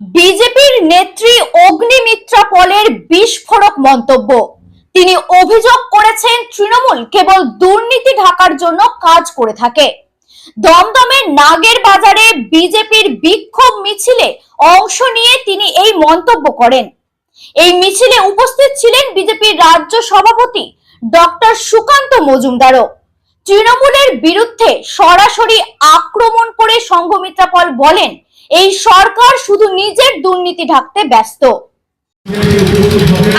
বিজেপির নেত্রী অগ্নিমিত্রা পলের বিস্ফোরক মন্তব্য। তিনি অভিযোগ করেছেন তৃণমূল কেবল দুর্নীতি ঢাকার জন্য কাজ করে থাকে। দমদমের নাগের বাজারে বিজেপির বিক্ষোভ মিছিলে অংশ নিয়ে তিনি এই মন্তব্য করেন। এই মিছিলে উপস্থিত ছিলেন বিজেপির রাজ্য সভাপতি ডক্টর সুকান্ত মজুমদারও। তৃণমূলের বিরুদ্ধে সরাসরি আক্রমণ করে সংঘমিত্রা পল বলেন এই সরকার শুধু নিজের দুর্নীতি ঢাকতে ব্যস্ত।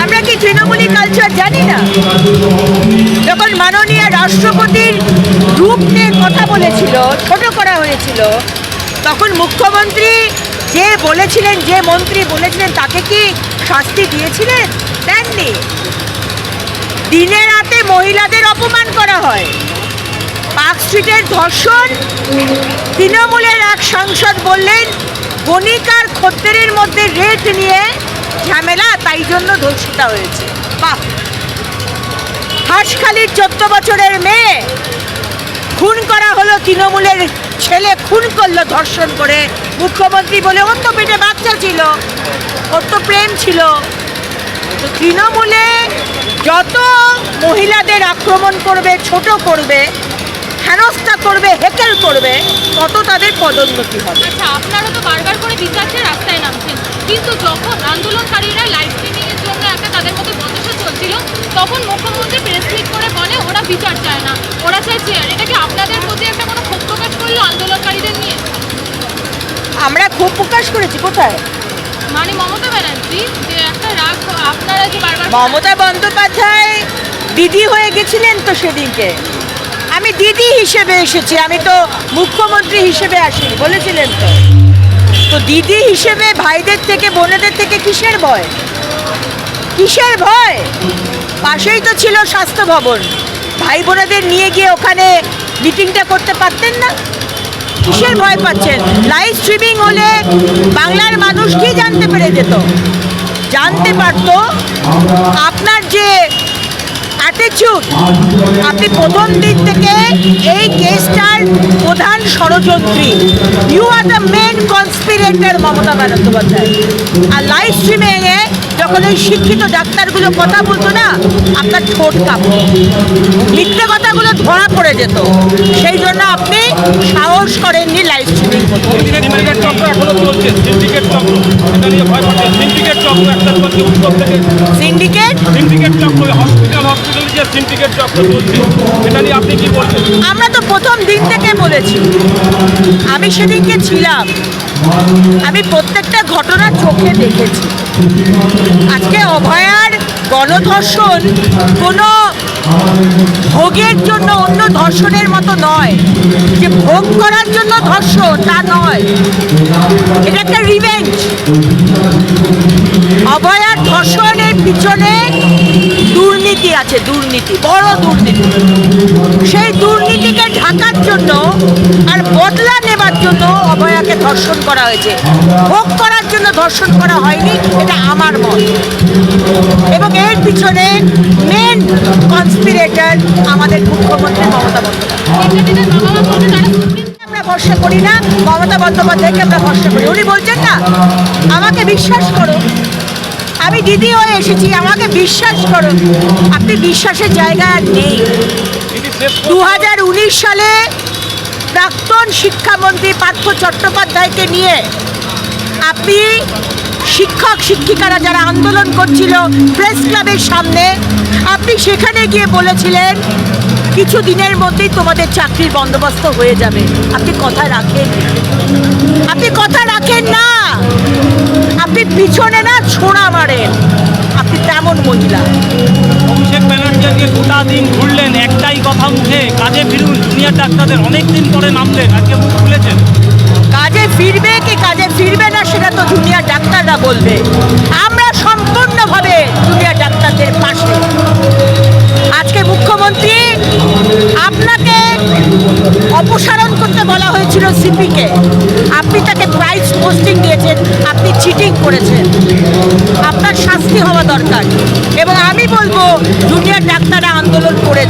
আমরা কি তৃণমূলী কালচার জানি না? যখন মাননীয় রাষ্ট্রপতির রূপ নিয়ে কথা বলেছিল, ছোট করা হয়েছিল, তখন মুখ্যমন্ত্রী যে বলেছিলেন, যে মন্ত্রী বলেছিলেন, তাকে কি শাস্তি দিয়েছিলেন? দেননি। দিনে রাতে মহিলাদের অপমান করা হয়। পার্ক স্ট্রিটের ধর্ষণ। তৃণমূলের এক সাংসদ বললেন বণিকার খদ্দেরের মধ্যে রেট নিয়ে ঝামেলা, তাই জন্য ধর্ষিতা হয়েছে। বাহ! হাঁসখালির চোদ্দ বছরের মেয়ে খুন করা হলো তৃণমূলের ছেলে, খুন করল ধর্ষণ করে মুখ্যমন্ত্রী বলে ওর তো পেটে বাচ্চা ছিল, ওর তো প্রেম ছিল। তো তৃণমূলে যত মহিলাদের আক্রমণ করবে, ছোট করবে হেনস্থা করবে হেকেল করবে তত তাদের পদোন্নতি হবে। আচ্ছা আপনারা তো বারবার করে বিচার চেয়ে রাস্তায় নামছেন। কিন্তু যখন আন্দোলনকারীরা লাইভ স্ট্রিমিং এর জন্য একটা তাদের মধ্যে বচসা চলছিল তখন মুখ্যমন্ত্রী প্রেস মিট করে বলে ওরা বিচার চায় না। ওরা চায় চেয়ার এটা কি আপনাদের প্রতি একটা কোনো ক্ষোভ প্রকাশ করল আন্দোলনকারীদের নিয়ে? আমরা খুব প্রকাশ করেছি কোথায়? মানে মমতা ব্যানার্জি যে একটা রাগ আপনারা যে বারবার মমতা বন্দ্যোপাধ্যায় দিদি হয়ে গেছিলেন তো সেদিনকে। আমি দিদি হিসেবে এসেছি, আমি তো মুখ্যমন্ত্রী হিসেবে আসিনি, বলেছিলেন তো। তো দিদি হিসেবে ভাইদের থেকে, বোনেদের থেকে কিসের ভয়? কিসের ভয়? পাশেই তো ছিল স্বাস্থ্য ভবন। ভাই বোনেদের নিয়ে গিয়ে ওখানে মিটিংটা করতে পারতেন না? কিসের ভয় পাচ্ছেন? লাইভ স্ট্রিমিং হলে বাংলার মানুষ কি জানতে পেরে যেত? জানতে পারতো আপনার যে অ্যাটিচিউড আপনি প্রথম দিন থেকে এই কেসটার প্রধান ষড়যন্ত্রী। You are the main conspirator Mamata Bandyopadhyay. R live স্ট্রিমিংয়ে যখন ওই শিক্ষিত ডাক্তারগুলো কথা বলতো না আপনার ঠোঁট কাঁপতো। মিথ্যে কথাগুলো ধরা পড়ে যেত। সেই জন্য আপনি সাহস করেননি লাইভ স্ট্রিমিং করতে। সিন্ডিকেট আমরা তো প্রথম দিন থেকে বলেছি। আমি সেদিনকে ছিলাম। আমি প্রত্যেকটা ঘটনা চোখে দেখেছি। আজকে অভয়ার গণধর্ষণ কোনো ভোগের জন্য অন্য ধর্ষণের মতো নয়। যে ভোগ করার জন্য ধর্ষণ, তা নয়। এটা একটা রিভেঞ্জ অভয়ার ধর্ষণের পিছনে দুর্নীতি আছে, দুর্নীতি, বড় দুর্নীতি। সেই দুর্নীতিকে ঢাকার জন্য আর বদলা নেবার জন্য অভয়াকে ধর্ষণ করা হয়েছে। ভোগ করার জন্য ধর্ষণ করা হয়নি, এটা আমার মত। এবং এর পিছনে মেন কনস্পিরেটর আমাদের মুখ্যমন্ত্রী মমতা বন্দ্যোপাধ্যায়। ভরসা করি না, মমতা বন্দ্যোপাধ্যায়কে আমরা ভরসা করি। উনি বলছেন না, আমাকে বিশ্বাস করো আমি দিদি হয়ে এসেছি, আমাকে বিশ্বাস করো। আপনি বিশ্বাসের জায়গা আর নেই। দু হাজার উনিশ সালে প্রাক্তন শিক্ষামন্ত্রী পার্থ চট্টোপাধ্যায়কে নিয়ে আপনি শিক্ষক, শিক্ষিকারা যারা আন্দোলন করছিল প্রেস ক্লাবের সামনে, আপনি সেখানে গিয়ে বলেছিলেন, কিছু দিনের মধ্যেই তোমাদের চাকরির বন্দোবস্ত হয়ে যাবে। আপনি কথা রাখেন আপনি কথা রাখেন না। আপনি পিছনে না ছোড়া মারেন আপনি তেমন মহিলা। অভিষেক ব্যানার্জি আজকে গোটা দিন ঘুরলেন একটাই কথা মুখে কাজে ফিরুন জুনিয়র ডাক্তারদের অনেক দিন পরে নামলেন আজকে মুখ খুলেছেন। কাজে ফিরবে কি কাজে ফিরবে না সেটা তো জুনিয়র ডাক্তাররা বলবে। আমরা সম্পূর্ণভাবে জুনিয়র ডাক্তারদের পাশে। আজকে মুখ্যমন্ত্রী আপনাকে অপসারণ করতে বলা হয়েছিল সিপিকে। আপনি তাকে প্রাইজ পোস্টিং দিয়েছেন, আপনি চিটিং করেছেন। আপনার শাস্তি হওয়া দরকার। এবং আমি বলব জুনিয়র ডাক্তাররা আন্দোলন করে